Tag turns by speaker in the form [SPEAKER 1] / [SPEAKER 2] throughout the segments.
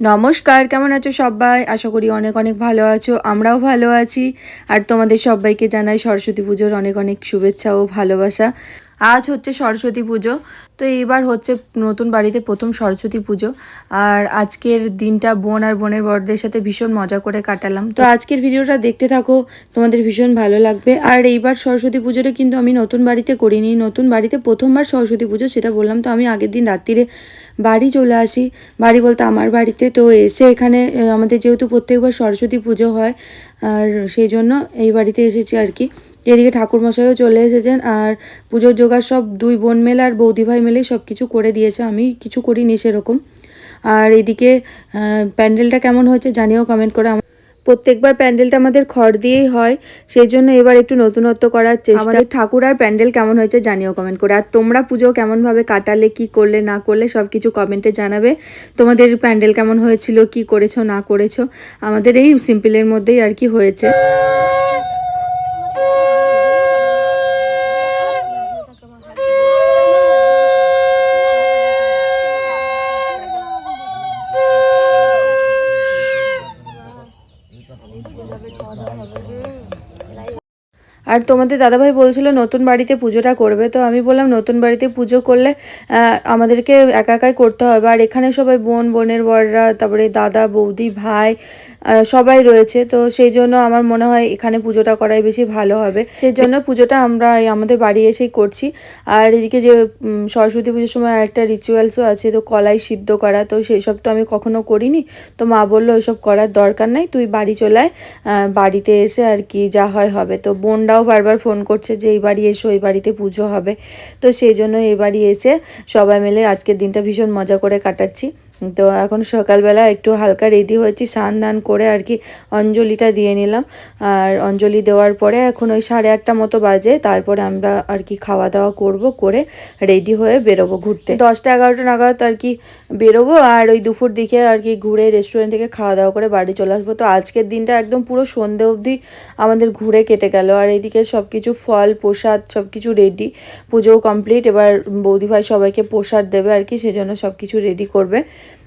[SPEAKER 1] নমস্কার, কেমন আছো সবাই? আশা করি অনেক অনেক ভালো আছো, আমরাও ভালো আছি। আর তোমাদের সবাইকে জানাই সরস্বতী পুজোর অনেক অনেক শুভেচ্ছা ও ভালোবাসা। আজ হচ্ছে সরস্বতী পুজো, তো এইবার হচ্ছে নতুন বাড়িতে প্রথম সরস্বতী পুজো। আর আজকের দিনটা বোন আর বোনের বড়দের সাথে ভীষণ মজা করে কাটালাম। তো আজকের ভিডিওটা দেখতে থাকো, তোমাদের ভীষণ ভালো লাগবে। আর এইবার সরস্বতী পুজোটা কিন্তু আমি নতুন বাড়িতে করিনি, নতুন বাড়িতে প্রথমবার সরস্বতী পুজো, সেটা বললাম। তো আমি আগের দিন রাত্রিরে বাড়ি চলে আসি। বাড়ি বলতে আমার বাড়িতে তো এসে এখানে আমাদের যেহেতু প্রত্যেকবার সরস্বতী পুজো হয়, আর সেই জন্য এই বাড়িতে এসেছি আর কি। এদিকে ঠাকুরমশাইও চলে এসেছেন, আর পুজোর জোগাড় সব দুই বোন মেলে আর বৌদিভাই মেলেই সব কিছু করে দিয়েছে, আমি কিছু করিনি সেরকম। আর এদিকে প্যান্ডেলটা কেমন হয়েছে জানিও কমেন্ট করে আমার প্রত্যেকবার প্যান্ডেলটা আমাদের খড় দিয়েই হয়, সেই জন্য এবার একটু নতুনত্ব করার চেষ্টা। ঠাকুর আর প্যান্ডেল কেমন হয়েছে জানিও কমেন্ট করে। আর তোমরা পুজো কেমনভাবে কাটালে, কি করলে, না করলে সব কিছু কমেন্টে জানাবে। তোমাদের প্যান্ডেল কেমন হয়েছিল, কি করেছ, না করেছ, আমাদের এই সিম্পলের মধ্যেই আর কি হয়েছে। আর তোমাদের দাদাভাই বলছিল, নতুন বাড়িতে পুজোটা করবে। তো আমি বললাম, নতুন বাড়িতে পুজো করলে আমাদেরকে একা একাই করতে হবে। আর এখানে সবাই বোন, বোনের বররা, তারপরে দাদা, বৌদি, ভাই সবাই রয়েছে। তো সেই জন্য আমার মনে হয় এখানে পুজোটা করাই বেশি ভালো হবে। সেই জন্য পুজোটা আমরা আমাদের বাড়ি এসেই করছি। আর এদিকে যে সরস্বতী পুজোর সময় একটা রিচুয়ালসও আছে, তো কলাই সিদ্ধ করা। তো সেই সব তো আমি কখনো করিনি। তো মা বলল, ওইসব করার দরকার নাই, তুই বাড়ি চলে আয়। বাড়িতে এসে আর কি যা হয় হবে। তো বোনরাও বারবার ফোন করছে যে, এই বাড়ি এসো, এই বাড়িতে পুজো হবে। তো সেই জন্য এই বাড়ি এসে সবাই মিলে আজকের দিনটা ভীষণ মজা করে কাটাচ্ছি। তো এখন সকালবেলা একটু হালকা রেডি হয়েছি, স্নান দান করে আর কি অঞ্জলিটা দিয়ে নিলাম। আর অঞ্জলি দেওয়ার পরে এখন ওই সাড়ে আটটা মতো বাজে, তারপরে আমরা আর কি খাওয়া দাওয়া করব, করে রেডি হয়ে বেরোবো ঘুরতে। দশটা এগারোটা নাগাদ আর কি বেরোবো, আর ওই দুপুর দিকে আর কি ঘুরে রেস্টুরেন্ট থেকে খাওয়া দাওয়া করে বাড়ি চলে আসব। তো আজকের দিনটা একদম পুরো সন্ধে অবধি আমাদের ঘুরে কেটে গেল, আর এইদিকে সব কিছু ফল, প্রসাদ সব কিছু রেডি পুজোও কমপ্লিট এবার বৌদি ভাই সবাইকে প্রসাদ দেবে আর কি, সেজন্য সব কিছু রেডি করবে।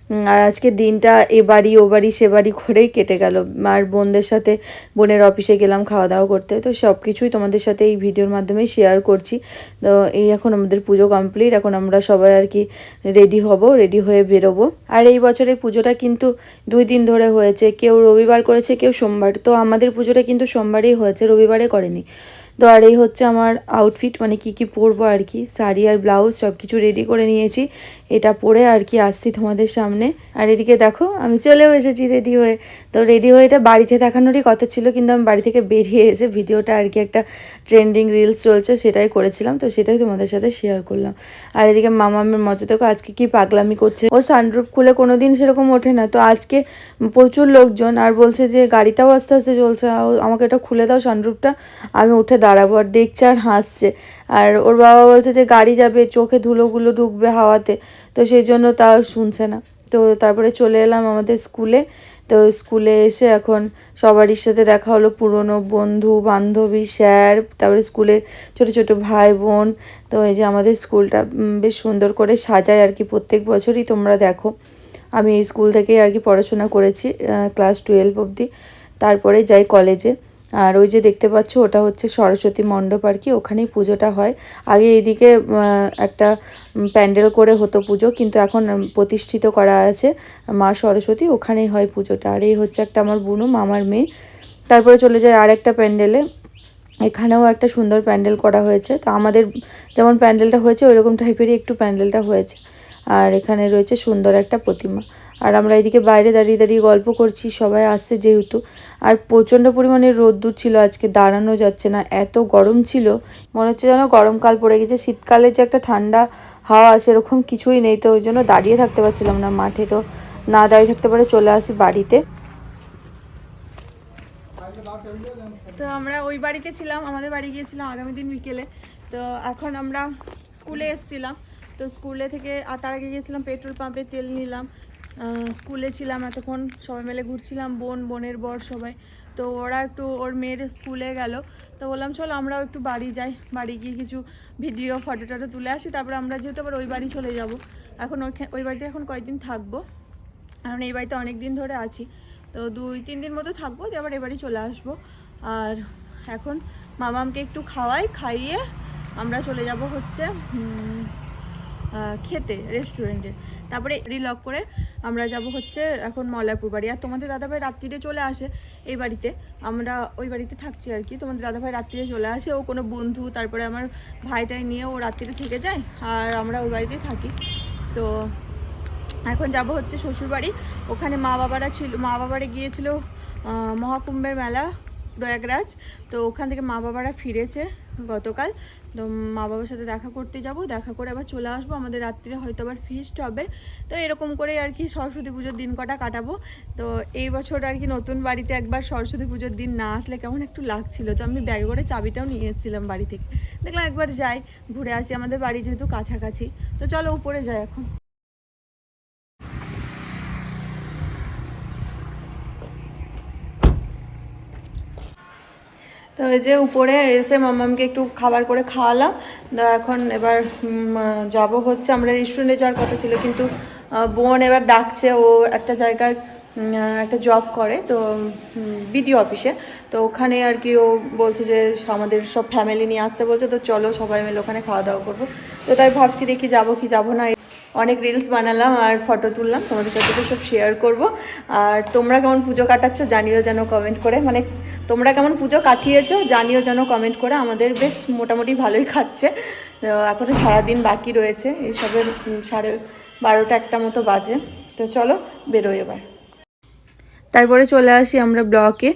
[SPEAKER 1] আর আজকে দিনটা এ বাড়ি, ও বাড়ি, সে বাড়ি করেই কেটে গেল। আর বোনদের সাথে, বোনের অফিসে গেলাম খাওয়া দাওয়া করতে। তো সব কিছুই তোমাদের সাথে এই ভিডিওর মাধ্যমেই শেয়ার করছি। তো এই এখন আমাদের পুজো কমপ্লিট এখন আমরা সবাই আর কি রেডি হব রেডি হয়ে বেরোবো। আর এই বছরের পুজোটা কিন্তু দুই দিন ধরে হয়েছে। কেউ রবিবার করেছে, কেউ সোমবার। তো আমাদের পুজোটা কিন্তু সোমবারেই হয়েছে, রবিবারে করেনি। তো আর এই হচ্ছে আমার আউটফিট মানে কি কি পরবো আর কি। শাড়ি আর ব্লাউজ সব কিছু রেডি করে নিয়েছি। এটা পরে আর কি আসছি তোমাদের সামনে। আর এদিকে দেখো, আমি চলেও এসেছি রেডি হয়ে। তো রেডি হয়ে এটা বাড়িতে দেখানোরই কথা ছিল, কিন্তু আমি বাড়ি থেকে বেরিয়ে এসে ভিডিওটা আর কি একটা ট্রেন্ডিং রিলস চলছে, সেটাই করেছিলাম। তো সেটাই তোমাদের সাথে শেয়ার করলাম। আর এদিকে মামামের মজা দেখো, আজকে কি পাগলামি করছে? ও সানরুফ খুলে কোনো দিন সেরকম ওঠে না। তো আজকে প্রচুর লোকজন, আর বলছে যে, গাড়িটাও আস্তে আস্তে চলছে। আমাকে এটা খুলে দাও সানরুফটা আমি উঠে দাঁড়াবো আর দেখছে আর হাসছে। আর ওর বাবা বলছে যে, গাড়ি যাবে, চোখে ধুলোগুলো ঢুকবে হাওয়াতে। তো সেই জন্য তাও শুনছে না। তো তারপরে চলে এলাম আমাদের স্কুলে। তো স্কুলে এসে এখন সবারই সাথে দেখা হলো, পুরনো বন্ধু, বান্ধবী, স্যার, তারপরে স্কুলের ছোট ছোট ভাই, বোন। তো এই যে আমাদের স্কুলটা বেশ সুন্দর করে সাজায় আর কি প্রত্যেক বছরই তোমরা দেখো। আমি স্কুল থেকেই আর কি পড়াশোনা করেছি ক্লাস টুয়েলভ অবধি। তারপরে যাই কলেজে। আর ওই যে দেখতে পাচ্ছ, ওটা হচ্ছে সরস্বতী মণ্ডপ আর কি, ওখানেই পুজোটা হয়। আগে এইদিকে একটা প্যান্ডেল করে হতো পুজো, কিন্তু এখন প্রতিষ্ঠিত করা আছে মা সরস্বতী, ওখানেই হয় পুজোটা। আর এই হচ্ছে একটা আমার বুনু, মামার মেয়ে। তারপরে চলে যায় আর একটা প্যান্ডেলে। এখানেও একটা সুন্দর প্যান্ডেল করা হয়েছে। তো আমাদের যেমন প্যান্ডেলটা হয়েছে, ওইরকম টাইপেরই একটু প্যান্ডেলটা হয়েছে। আর এখানে রয়েছে সুন্দর একটা প্রতিমা। আর আমরা এদিকে বাইরে দাঁড়িয়ে দাঁড়িয়ে গল্প করছি, সবাই আসছে যেহেতু। আর প্রচণ্ড পরিমাণে রোদ্দুর ছিল, আজকে দাঁড়ানো যাচ্ছে না। এত গরম ছিল, মনে হচ্ছে যেন গরমকাল পড়ে গেছে। শীতকালে যে একটা ঠান্ডা হাওয়া, সেরকম কিছুই নেই, তো ওই জন্য দাঁড়িয়ে থাকতে পারছিলাম না মাঠে। তো না দাঁড়িয়ে থাকতে পারে চলে আসি বাড়িতে। তো আমরা ওই বাড়িতে ছিলাম, আমাদের বাড়ি গিয়েছিলাম আগামী দিন বিকেলে। তো এখন আমরা স্কুলে এসেছিলাম। তো স্কুলে থেকে তার আগে গিয়েছিলাম পেট্রোল পাম্পে তেল নিলাম। স্কুলে ছিলাম এতক্ষণ, সবাই মিলে ঘুরছিলাম, বোন, বোনের বর সবাই। তো ওরা একটু ওর মেয়ের স্কুলে গেল। তো বললাম, চলো আমরাও একটু বাড়ি যাই। বাড়ি গিয়ে কিছু ভিডিও, ফটো টটো তুলে আসি। তারপরে আমরা যেহেতু আবার ওই বাড়ি চলে যাব, এখন ওইখানে ওই বাড়িতে এখন কয়েকদিন থাকব। কারণ এই বাড়িতে অনেক দিন ধরে আছি। তো দুই, তিন দিন মতো থাকব, দিয়ে আবার এবারে চলে আসব। আর এখন মামামকে একটু খাওয়াই, খাইয়ে আমরা চলে যাব হচ্ছে খেতে রেস্টুরেন্টে তারপরে রিলক করে আমরা যাব হচ্ছে এখন মল্লারপুর বাড়ি। আর তোমাদের দাদাভাই রাত্রিরে চলে আসে এই বাড়িতে। আমরা ওই বাড়িতে থাকছি আর কি। তোমাদের দাদাভাই রাত্রিরে চলে আসে। ও কোনো বন্ধু, তারপরে আমার ভাইটাই নিয়ে ও রাত্রিরে থেকে যায়। আর আমরা ওই বাড়িতেই থাকি। তো এখন যাব হচ্ছে শ্বশুরবাড়ি। ওখানে মা বাবারা ছিল মা বাবারা গিয়েছিল মহাকুম্ভের মেলা। প্রয়াগরাজ। তো ওখান থেকে মা বাবারা ফিরেছে গতকাল। তো মা বাবার সাথে দেখা করতে যাব। দেখা করে আবার চলে আসব। আমাদের রাত্রিরে হয়তো আবার ফিস্ট হবে। তো এরকম করে আর কি সরস্বতী পুজোর দিন কটা কাটাবো। তো এই বছর আর কি নতুন বাড়িতে একবার সরস্বতী পুজোর দিন না আসলে কেমন একটু লাগছিল। তো আমি ব্যাগে করে চাবিটাও নিয়ে এসেছিলাম বাড়ি থেকে। দেখলাম একবার যাই, ঘুরে আসি। আমাদের বাড়ি যেহেতু কাছাকাছি। তো চলো উপরে যাই এখন। তো এই যে উপরে এসে মামামকে একটু খাবার করে খাওয়ালাম। এখন এবার যাব হচ্ছে। আমরা রেস্টুরেন্টে যাওয়ার কথা ছিল, কিন্তু বোন এবার ডাকছে। ও একটা জায়গায় একটা জব করে তো বিডিও অফিসে তো ওখানে আর কি ও বলছে যে আমাদের সব ফ্যামিলি নিয়ে আসতে বলছে তো চলো সবাই মিলে ওখানে খাওয়া দাওয়া করব। তো তাই ভাবছি দেখি যাব কি যাব না। অনেক রিলস বানালাম আর ফটো তুললাম তোমাদের সাথে তো সব শেয়ার করব। আর তোমরা কেমন পুজো কাটাচ্ছ জানিও যেন কমেন্ট করে। মানে তোমরা কেমন পুজো কাটিয়েছো জানিও যেন কমেন্ট করে। আমাদের বেশ মোটামুটি ভালোই খাচ্ছে। এখনও সারাদিন বাকি রয়েছে। এইসবের উম, সাড়ে বারোটা একটা মতো বাজে। তো চলো বেরোই এবার। তারপরে চলে আসি আমরা ব্লকে।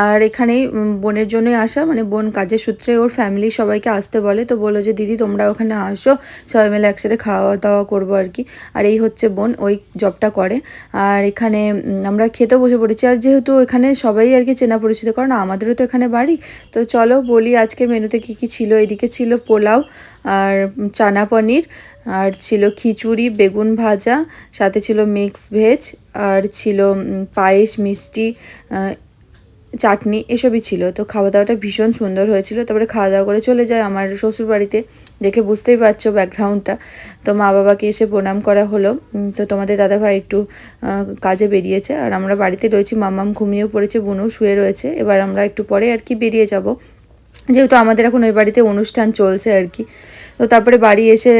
[SPEAKER 1] আর এখানেই বোনের জন্যই আসা। মানে বোন কাজের সূত্রে ওর ফ্যামিলি সবাইকে আসতে বলে। তো বলল যে, দিদি, তোমরা ওখানে আসো। সবাই মিলে একসাথে খাওয়া দাওয়া করব আর কি। আর এই হচ্ছে বোন, ওই জবটা করে। আর এখানে আমরা খেতে বসে পড়েছি। আর যেহেতু এখানে সবাই আর কি চেনা পরিচিত, কারণ আমাদেরও তো এখানে বাড়ি। তো চলো বলি আজকের মেনুতে কি কি ছিল। এদিকে ছিল পোলাও আর চানা পনির। আর ছিল খিচুড়ি, বেগুন ভাজা, সাথে ছিল মিক্স ভেজ আর ছিল পায়েস, মিষ্টি চাটনি, এসবই ছিল। তো খাওয়া দাওয়াটা ভীষণ সুন্দর হয়েছিল। তারপরে খাওয়া দাওয়া করে চলে যায় আমার শ্বশুর বাড়িতে দেখে বুঝতেই পারছ ব্যাকগ্রাউন্ডটা তো মা বাবাকে এসে প্রণাম করা হলো। তো তোমাদের দাদাভাই একটু কাজে বেরিয়েছে। আর আমরা বাড়িতে রয়েছি। মামাম ঘুমিয়েও পড়েছে, বোনও শুয়ে রয়েছে। এবার আমরা একটু পরে আর কি বেরিয়ে যাব। যেহেতু আমাদের এখন ওই বাড়িতে অনুষ্ঠান চলছে আর কি, তো তারপরে বাড়ি এসে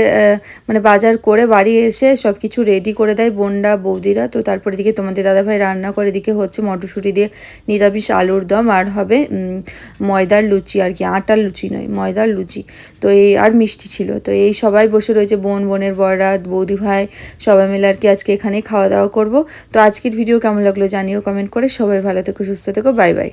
[SPEAKER 1] মানে বাজার করে বাড়ি এসে সব কিছু রেডি করে দেয় বোনরা, বৌদিরা। তো তারপরে দিকে তোমাদের দাদাভাই রান্না করে দিকে হচ্ছে মটরশুঁটি দিয়ে নিরামিষ আলুর দম আর হবে ময়দার লুচি আর কি, আটার লুচি নয়, ময়দার লুচি। তো এই আর মিষ্টি ছিল। তো এই সবাই বসে রয়েছে, বোন, বোনের বড়রা, বৌদি ভাই, সবাই মিলে আর কি আজকে এখানেই খাওয়া দাওয়া করব। তো আজকের ভিডিও কেমন লাগল জানিও কমেন্ট করে। সবাই ভালো থেকো, সুস্থ থেকো বাই বাই